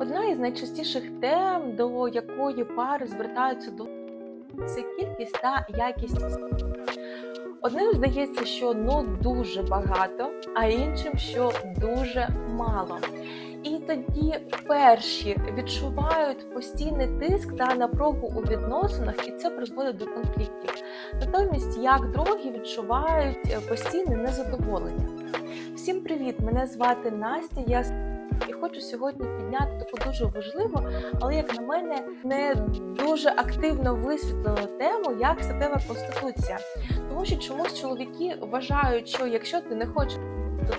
Одна із найчастіших тем, до якої пари звертаються до це кількість та якість. Одним здається, що ну дуже багато, а іншим, що дуже мало. І тоді перші відчувають постійний тиск та напругу у відносинах, і це призводить до конфліктів. Натомість, як другі відчувають е, постійне незадоволення. Всім привіт! Мене звати Настя. Я і хочу сьогодні підняти таку дуже важливу, але як на мене, не дуже активно висвітлену тему, як статева конституція. Тому що чомусь чоловіки вважають, що якщо ти не хочеш,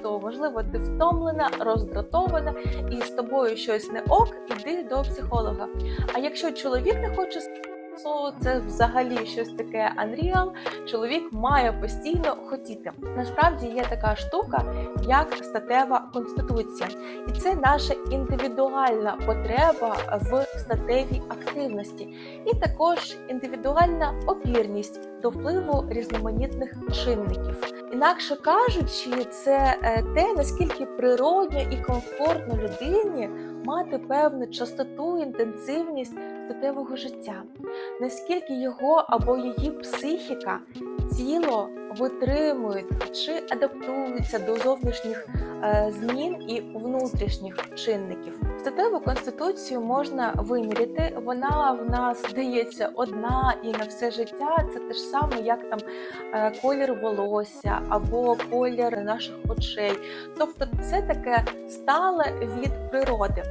то важливо, ти втомлена, роздратована, і з тобою щось не ок, іди до психолога. А якщо чоловік не хоче то це взагалі щось таке unreal, Чоловік має постійно хотіти. Насправді є така штука, як статева конституція, і це наша індивідуальна потреба в статевій активності, і також індивідуальна опірність до впливу різноманітних чинників. Інакше кажучи, це е, те наскільки природньо і комфортно людині мати певну частоту, інтенсивність статевого життя, наскільки його або її психіка, тіло витримують чи адаптуються до зовнішніх е, змін і внутрішніх чинників. Статеву конституцію можна виміряти. Вона в нас здається одна і на все життя. Це те ж саме, як там е, колір волосся або колір наших очей. Тобто, це таке стале від природи.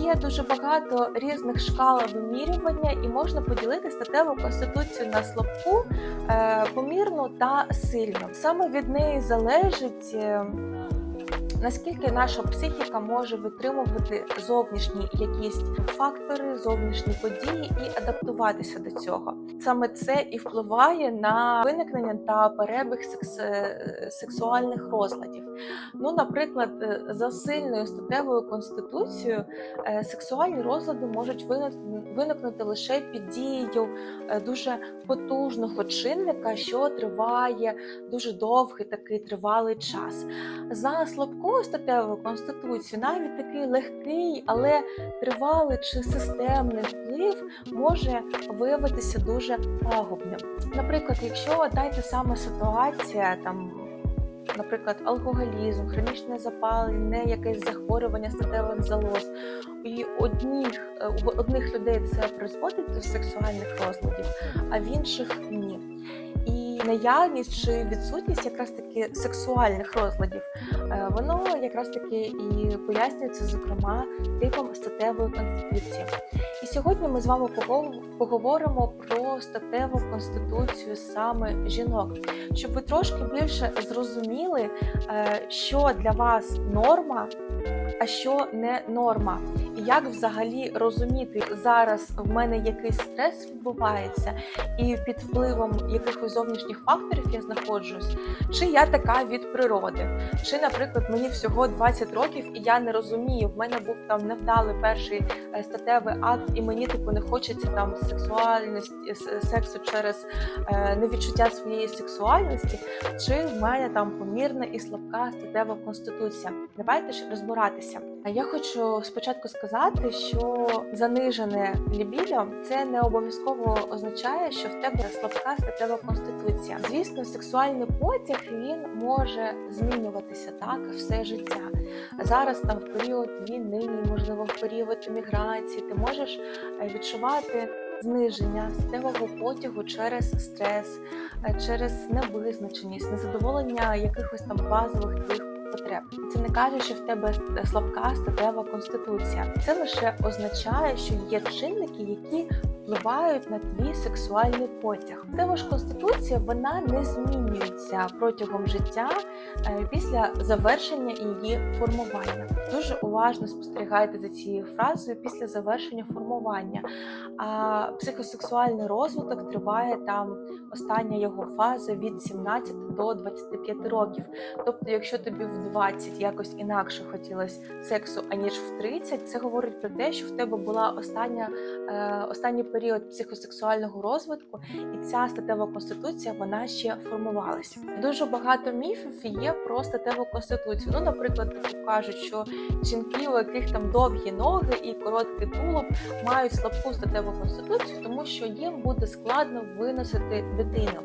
Є дуже багато різних шкал вимірювання, і можна поділити статеву конституцію на слабку, е, помірну та сильну. Саме від неї залежить. Наскільки наша психіка може витримувати зовнішні якісь фактори, зовнішні події і адаптуватися до цього? Саме це і впливає на виникнення та перебіг секс... е, сексуальних розладів. Ну, наприклад, е, за сильною статевою конституцією е, сексуальні розлади можуть виник- виникнути лише під дією дуже потужного чинника, що триває дуже довгий такий тривалий час. За слабкою статевою конституцією навіть такий легкий, але тривалий чи системний вплив може виявитися дуже пагубним. Наприклад, якщо дайте саме ситуація там. Наприклад, алкоголізм, хронічне запалення, якесь захворювання статевих залоз. І одних, е, у одних людей це призводить до сексуальних розладів, а в інших ні. Наявність чи відсутність якраз таки сексуальних розладів, е, воно якраз таки і пояснюється, зокрема, типом статевої конституції. І сьогодні ми з вами поговоримо про статеву конституцію саме жінок, щоб ви трошки більше зрозуміли, е, що для вас норма, а що не норма. І як взагалі розуміти зараз в мене якийсь стрес відбувається, і під впливом якихось зовнішніх факторів я знаходжусь, чи я така від природи, чи, наприклад, мені всього 20 років, і я не розумію, в мене був там невдалий перший е, статевий акт, і мені типу не хочеться там сексуальності сексу через е, невідчуття своєї сексуальності, чи в мене там помірна і слабка статева конституція. Давайте ж розбиратися. А я хочу спочатку сказати, що занижене лібідо це не обов'язково означає, що в тебе слабка статева конституція. Звісно, сексуальний потяг він може змінюватися так все життя. Зараз там в період війни, можливо, в період еміграції, ти можеш е, відчувати зниження статевого потягу через стрес, е, через невизначеність, незадоволення якихось там базових твоїх потреб. Це не каже, що в тебе слабка статева конституція. Це лише означає, що є чинники, які впливають на твій сексуальний потяг. Статева ж конституція вона не змінюється протягом життя е, після завершення її формування. Дуже уважно спостерігайте за цією фразою після завершення формування. А психосексуальний розвиток триває там остання його фаза від 17 до 25 років. Тобто, якщо тобі в 20 якось інакше хотілося сексу, аніж в 30, це говорить про те, що в тебе була остання, е, останній період психосексуального розвитку, і ця статева конституція вона ще формувалася. Дуже багато міфів є про статеву конституцію. Ну, наприклад, кажуть, що жінки, у яких там довгі ноги і короткий тулуб, мають слабку статеву конституцію, тому що їм буде складно виносити дитину.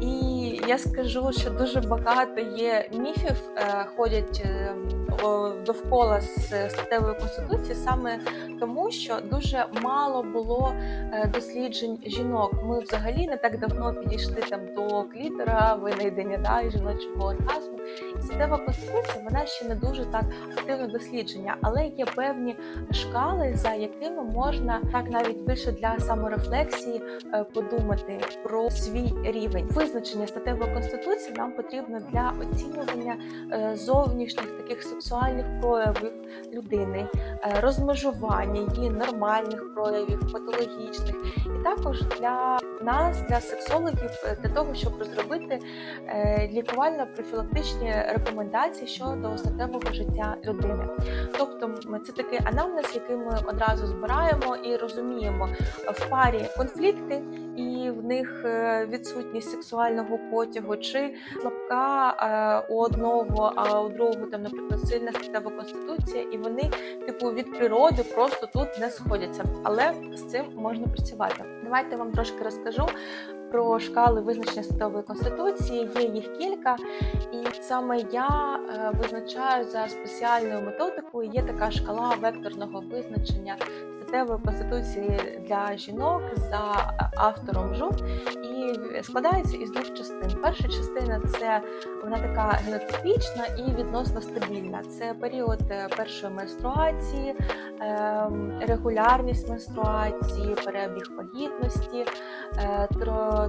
І я скажу, що дуже багато є міфів, е, ходять е, довкола з статевої конституції, саме тому, що дуже мало було досліджень жінок. Ми взагалі не так давно підійшли там до клітера, винайдення да, жіночого оргазму. І статева конституція вона ще не дуже так активно дослідження, але є певні шкали, за якими можна так навіть більше для саморефлексії е, подумати про свій рівень. Визначення статевої конституції нам потрібно для оцінювання е, зовнішніх таких сексуальних проявів людини, е, розмежування її нормальних проявів, патологічних, і також для нас, для сексологів, е, для того, щоб розробити е, лікувально-профілактичні рекомендації щодо статевого життя людини. Тобто, це такий анамнез, який ми одразу збираємо і розуміємо в парі конфлікти, і в них е, відсутність сексуального потягу, чи слабка е, у одного, а у другого там, наприклад, сильна статева конституція, і вони, типу, від природи просто тут не сходяться. Але з цим можна працювати. Давайте вам трошки розкажу. Про шкали визначення статевої конституції є їх кілька, і саме я е, визначаю за спеціальною методикою. Є така шкала векторного визначення статевої конституції для жінок за автором ЖУ і складається із двох частин. Перша частина це вона така генотипічна і відносно стабільна. Це період е, першої менструації, ем, регулярність менструації, перебіг вагітності, е,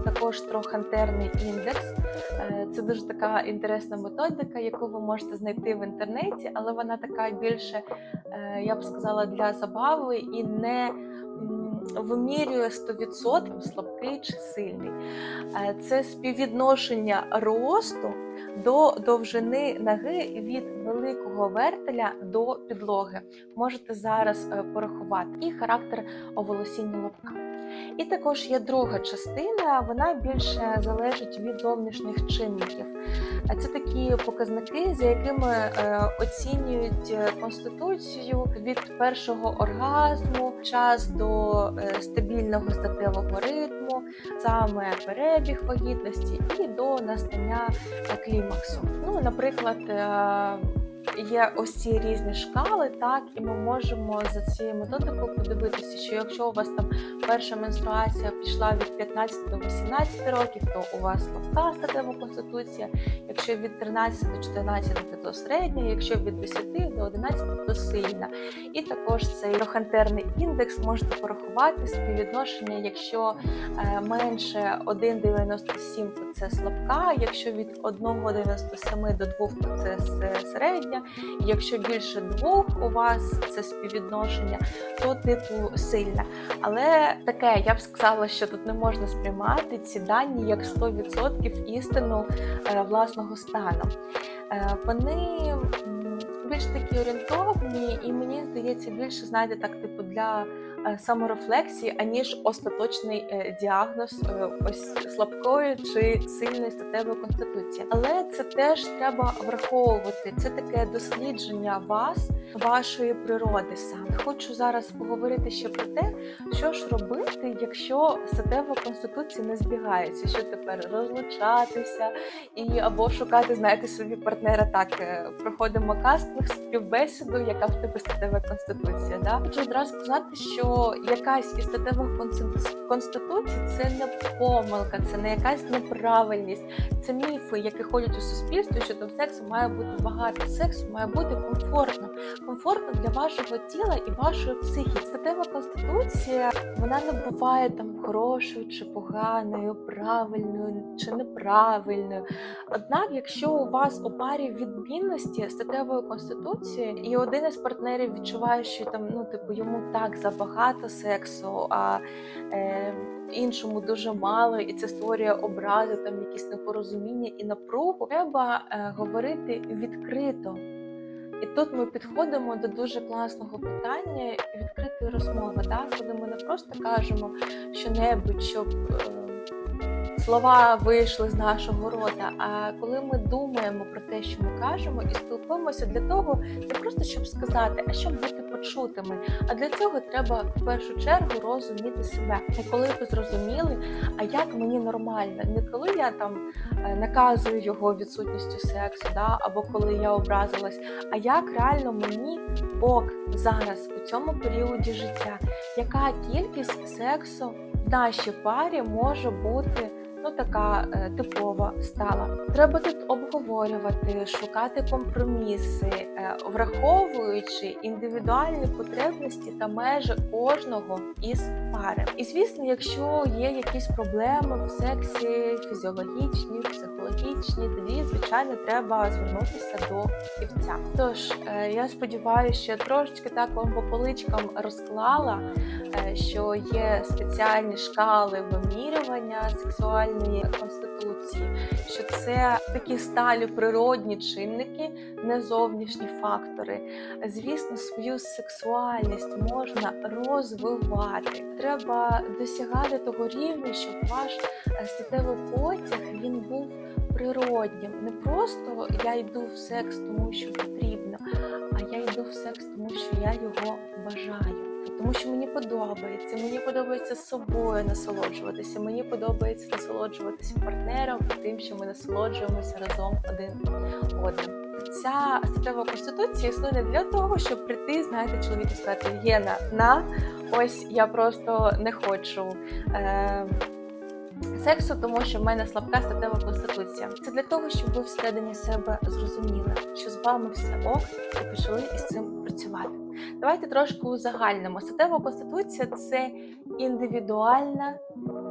також трохантерний індекс. Е, Це дуже така інтересна методика, яку ви можете знайти в інтернеті, але вона така більше, е, я б сказала, для забави і не вимірює 100% слабкий чи сильний. Е, Це співвідношення росту до довжини ноги від великого вертеля до підлоги. Можете зараз е, порахувати. І характер оволосіння лобка. І також є друга частина, вона більше залежить від зовнішніх чинників. Це такі показники, за якими е, оцінюють е, конституцію від першого оргазму, час до е, стабільного статевого ритму, саме перебіг вагітності і до настання клімаксу. Ну, наприклад. Є ось ці різні шкали, так, і ми можемо за цією методикою подивитися, що якщо у вас там перша менструація пішла від 15 до 18 років, то у вас слабка статева конституція. Якщо від 13 до 14 то середня, якщо від 10 до 11 то сильна. І також цей трохантерний індекс можете порахувати співвідношення, якщо е, менше 1,97 то це слабка, якщо від 1,97 до 2 то це середня, якщо більше 2 у вас це співвідношення, то типу сильна. Але таке, я б сказала, що тут не можна сприймати ці дані як 100% істину е, власного стану. Е, Вони більш такі орієнтовні, і мені здається, більше знаєте, так, типу, для саморефлексії, аніж остаточний е, діагноз е, ось слабкої чи сильної статевої конституції. Але це теж треба враховувати. Це таке дослідження вас, вашої природи саме. Хочу зараз поговорити ще про те, що ж робити, якщо статева конституція не збігається, що тепер розлучатися і або шукати, знаєте, собі партнера. Так е, проходимо кастинг, співбесіду, яка в тебе статева конституція. Да? Хочу одразу сказати, що якась із статевих конститу- конституцій це не помилка, це не якась неправильність, це міфи, які ходять у суспільстві, що там сексу має бути багато. Сексу має бути комфортно, комфортно для вашого тіла і вашої психіки. Статева конституція вона не буває там хорошою чи поганою, правильною чи неправильною. Однак, якщо у вас у парі відмінності статевої конституції, і один із партнерів відчуває, що там ну типу йому так забагато сексу, а е, іншому дуже мало, і це створює образи, там якісь непорозуміння і напругу, треба е, говорити відкрито. І тут ми підходимо до дуже класного питання відкритої розмови, Так? коли ми не просто кажемо що-небудь, щоб е, слова вийшли з нашого рота. А коли ми думаємо про те, що ми кажемо, і спілкуємося для того, не просто щоб сказати, а щоб бути почутими. А для цього треба в першу чергу розуміти себе. І коли ви зрозуміли, а як мені нормально, не коли я там е, наказую його відсутністю сексу, да, або коли я образилась, а як реально мені ок зараз у цьому періоді життя, яка кількість сексу в нашій парі може бути ну така е, типова стала. Треба тут обговорювати, шукати компроміси, е, враховуючи індивідуальні потребності та межі кожного із пари. І звісно, якщо є якісь проблеми в сексі, фізіологічні, психологічні, тоді звичайно треба звернутися до фахівця. Тож е, я сподіваюся, що трошечки так вам по поличкам розклала, е, що є спеціальні шкали вимірювання сексуальної конституції, що це такі сталі природні чинники, не зовнішні фактори. Звісно, свою сексуальність можна розвивати. Треба досягати того рівня, щоб ваш е, статевий потяг він був природнім. Не просто я йду в секс, тому що потрібно, а я йду в секс, тому що я його бажаю. Тому що мені подобається, мені подобається собою насолоджуватися. Мені подобається насолоджуватися партнером тим, що ми насолоджуємося разом один одним. Ця статева конституція існує не для того, щоб прийти, знаєте, чоловік і сказати Єна, на ось я просто не хочу. Е- Сексу, тому що в мене слабка статева конституція. Це для того, щоб ви всередині себе зрозуміли, що з вами все ок, і пішли із цим працювати. Давайте трошки узагальнимо. Статева конституція це індивідуальна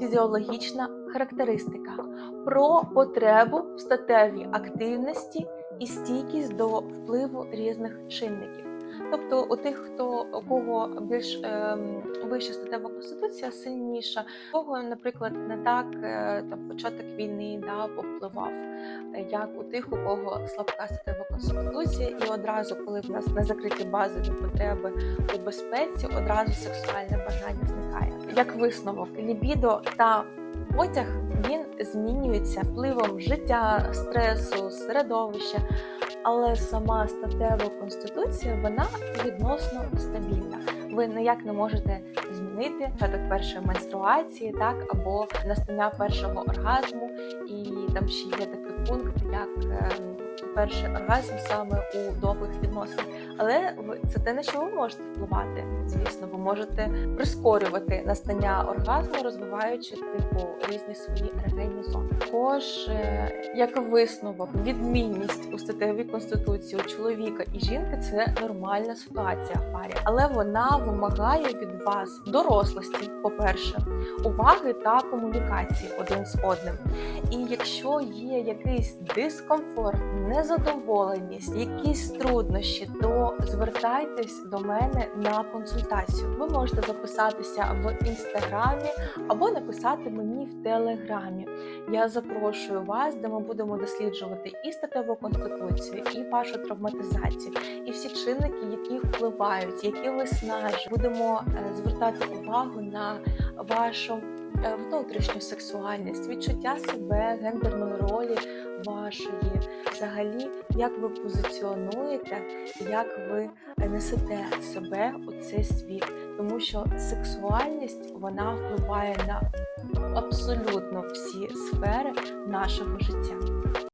фізіологічна характеристика про потребу в статевій активності і стійкість до впливу різних чинників. Тобто у тих, хто у кого більш ем, вища статева конституція сильніша, кого, наприклад, не так е, там початок війни да, повпливав, е, як у тих, у кого слабка статева конституція, і одразу, коли в нас не закриті базові потреби у безпеці, одразу сексуальне бажання зникає. Як висновок, лібідо та потяг він змінюється впливом життя, стресу, середовища але сама статева конституція вона відносно стабільна. Ви ніяк не можете змінити початок першої менструації, так або настання першого оргазму, і там ще є такий пункт, як е, перший оргазм саме у довгих відносинах. Але це те, на що ви можете впливати. Звісно, ви можете прискорювати настання оргазму, розвиваючи типу різні свої ерогенні зони. Також е, як висновок, відмінність у статевій конституції у чоловіка і жінки це нормальна ситуація в парі, але вона вимагає від вас дорослості, по-перше, уваги та комунікації один з одним. І якщо є якийсь дискомфорт, незадоволеність, якісь труднощі, то звертайтесь до мене на консультацію. Ви можете записатися в інстаграмі або написати мені в телеграмі. Я запрошую вас, де ми будемо досліджувати і статеву конституцію, і вашу травматизацію, і всі чинники, які впливають, які виснажують. Будемо е, звертати увагу на вашу е, внутрішню сексуальність, відчуття себе, гендерної ролі вашої, взагалі, як ви позиціонуєте, як ви несете себе у цей світ, тому що сексуальність вона впливає на абсолютно всі сфери нашого життя.